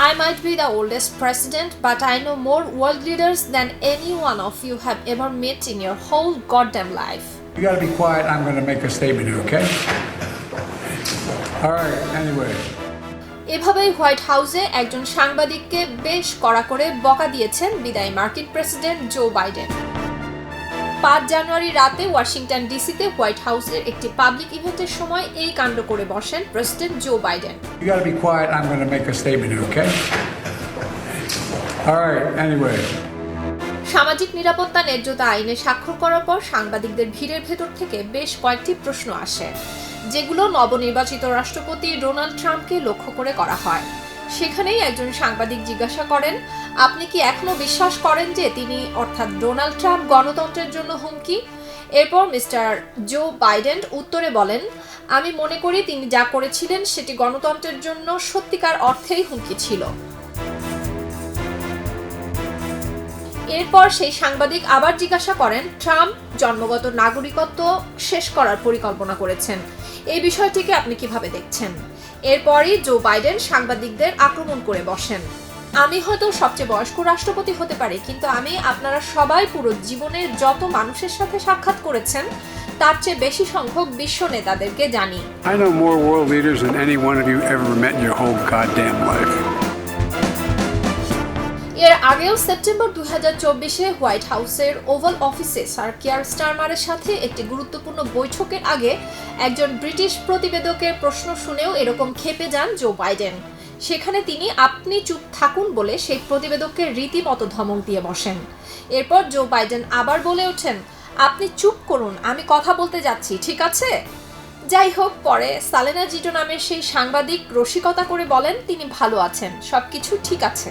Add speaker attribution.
Speaker 1: I might be the oldest president, but I know more world leaders than any one of you have ever met in your whole goddamn life.
Speaker 2: You gotta be quiet. I'm gonna make a statement here, okay? All right, anyway.
Speaker 1: এভাবেই white হাউসে একজন সাংবাদিককে বেশ কড়া করে বকা দিয়েছেন বিদায়ী মার্কিন প্রেসিডেন্ট জো বাইডেন পাঁচ জানুয়ারি রাতে ওয়াশিংটন ডিসিতে হোয়াইট হাউসের একটি পাবলিক ইভেন্টের সময় এই কাণ্ড করে বসেন প্রেসিডেন্ট জো বাইডেন. সামাজিক নিরাপত্তা ন্যায্যতা আইনে স্বাক্ষর করার পর সাংবাদিকদের ভিড়ের ভেতর থেকে বেশ কয়েকটি প্রশ্ন আসে যেগুলো নবনির্বাচিত রাষ্ট্রপতি ডোনাল্ড ট্রাম্পকে লক্ষ্য করে করা হয়। সেখানেই একজন সাংবাদিক জিজ্ঞাসা করেন, আপনি কি এখনও বিশ্বাস করেন যে তিনি অর্থাৎ ডোনাল্ড ট্রাম্প গণতন্ত্রের জন্য হুমকি? এরপর মিস্টার জো বাইডেন উত্তরে বলেন, আমি মনে করি তিনি যা করেছিলেন সেটি গণতন্ত্রের জন্য সত্যিকার অর্থেই হুমকি ছিল। এরপর সেই সাংবাদিক আবার জিজ্ঞাসা করেন, ট্রাম্প জন্মগত নাগরিকত্ব শেষ করার পরিকল্পনা করেছেন। এই বিষয়টিকে আপনি কীভাবে দেখছেন? এরপরই জো বাইডেন সাংবাদিকদের আক্রমণ করে বসেন আমি হয়তো সবচেয়ে বয়স্ক রাষ্ট্রপতি হতে পারি, কিন্তু আমি আপনারা সবাই পুরো জীবনের যত মানুষের সাথে সাক্ষাৎ করেছেন, তার চেয়ে বেশি সংখ্যক বিশ্ব নেতাদেরকে জানি
Speaker 2: I know more world leaders than any one of you ever met in your whole goddamn life.
Speaker 1: এর আগেও সেপ্টেম্বর দু হাজার চব্বিশে হোয়াইট হাউসের ওভাল অফিসে স্যার কিয়ার স্টারমারের সাথে একটি গুরুত্বপূর্ণ বৈঠকের আগে একজন ব্রিটিশ প্রতিবেদকের প্রশ্ন শুনেও এরকম খেপে যান জো বাইডেন। সেখানে তিনি, আপনি চুপ থাকুন বলে সেই প্রতিবেদককে রীতিমতো ধমক দিয়ে বসেন। এরপর জো বাইডেন আবার বলে ওঠেন, আপনি চুপ করুন, আমি কথা বলতে যাচ্ছি, ঠিক আছে? যাই হোক, পরে সালেনা জিটো নামের সেই সাংবাদিক রসিকতা করে বলেন, তিনি ভালো আছেন, সবকিছু ঠিক আছে।